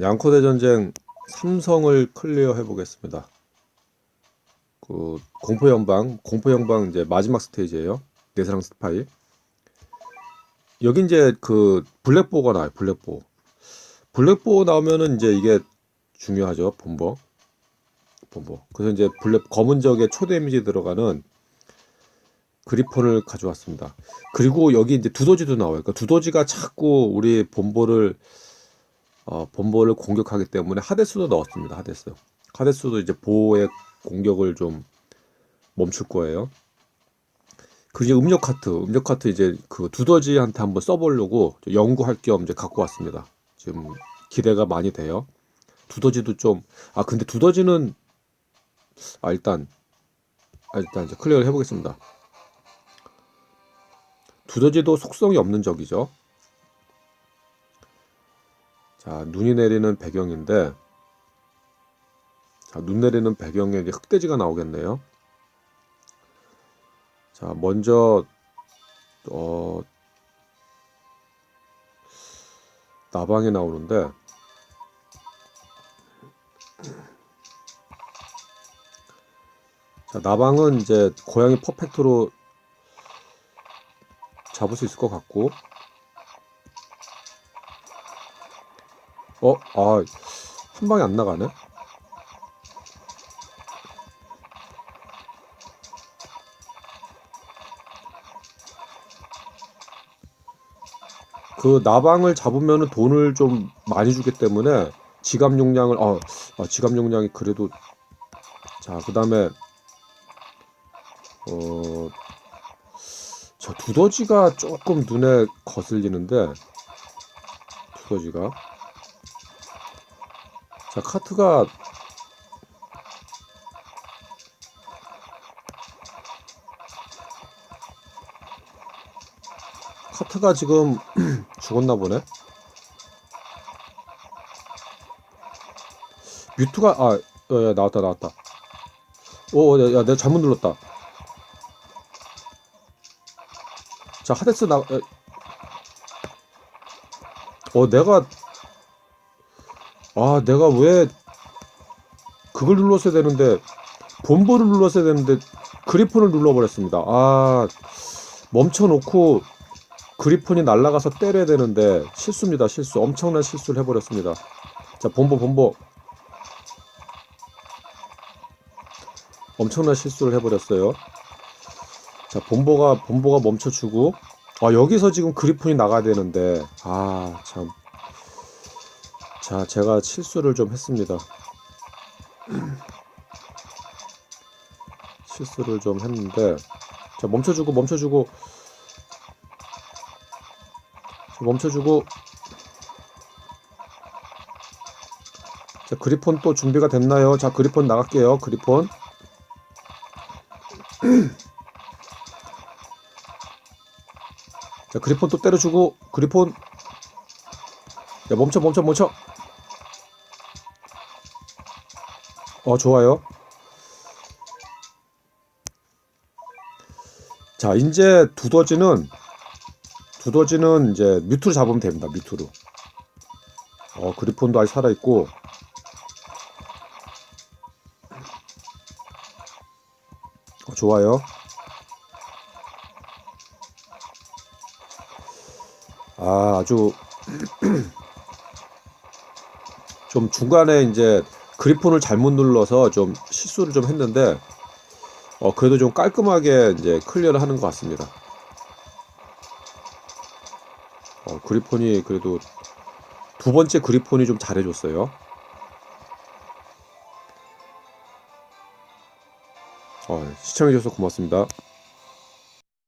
양코대 전쟁 삼성을 클리어 해 보겠습니다. 그 공포 연방, 공포 연방 이제 마지막 스테이지예요. 내사랑 스파이. 여기 이제 그 블랙보가 나와요. 블랙보. 블랙보 나오면은 이제 이게 중요하죠. 본보. 본보. 그래서 이제 블랙 검은 적에 초대 이미지 들어가는 그리폰을 가져왔습니다. 그리고 여기 이제 두더지도 나와요. 그러니까 두더지가 자꾸 우리 본보를 어, 본보를 공격하기 때문에 하데스도 넣었습니다. 하데스. 하데스도 이제 보호의 공격을 좀 멈출 거예요. 그리고 이제 음력 카트, 음력 카트 이제 그 두더지한테 한번 써보려고 연구할 겸 이제 갖고 왔습니다. 지금 기대가 많이 돼요. 두더지도 좀, 아, 근데 두더지는, 아, 일단, 아, 일단 이제 클리어를 해보겠습니다. 두더지도 속성이 없는 적이죠. 자, 눈이 내리는 배경인데, 자, 눈 내리는 배경에 이제 흑돼지가 나오겠네요. 자, 먼저, 어, 나방이 나오는데, 자, 나방은 이제 고양이 퍼펙트로 잡을 수 있을 것 같고, 어, 아, 한 방에 안 나가네? 그 나방을 잡으면 돈을 좀 많이 주기 때문에 지갑 용량을 아, 아 지갑 용량이 그래도 자 그다음에 어 저 두더지가 조금 눈에 거슬리는데 두더지가 자 카트가 카트가 지금 죽었나 보네. 뮤트가 아, 어, 야, 나왔다 나왔다. 오, 야, 야, 내가 잘못 눌렀다. 자, 하데스 나. 야. 어, 내가 아, 내가 왜 그걸 눌렀어야 되는데 본보를 눌렀어야 되는데 그리폰을 눌러버렸습니다. 아, 멈춰놓고 그리폰이 날아가서 때려야 되는데 실수입니다. 실수. 엄청난 실수를 해버렸습니다. 자, 본보 본보. 엄청난 실수를 해버렸어요. 자, 본보가 본보가 멈춰주고 아, 여기서 지금 그리폰이 나가야 되는데 아, 참. 자, 제가 실수를 좀 했습니다. 실수를 좀 했는데 자, 멈춰주고 멈춰주고. 자, 멈춰주고. 자 그리폰 또 준비가 됐나요? 자 그리폰 나갈게요 그리폰. 자 그리폰 또 때려주고 그리폰. 야 멈춰 멈춰 멈춰 어 좋아요 자 이제 두더지는 두더지는 이제 뮤트로 잡으면 됩니다. 뮤트로. 어, 그리폰도 아직 살아 있고. 어, 좋아요. 아, 아주 좀 중간에 이제 그리폰을 잘못 눌러서 좀 실수를 좀 했는데 어, 그래도 좀 깔끔하게 이제 클리어를 하는 것 같습니다. 어, 그리폰이 그래도 두 번째 그리폰이 좀 잘해줬어요. 어, 시청해주셔서 고맙습니다.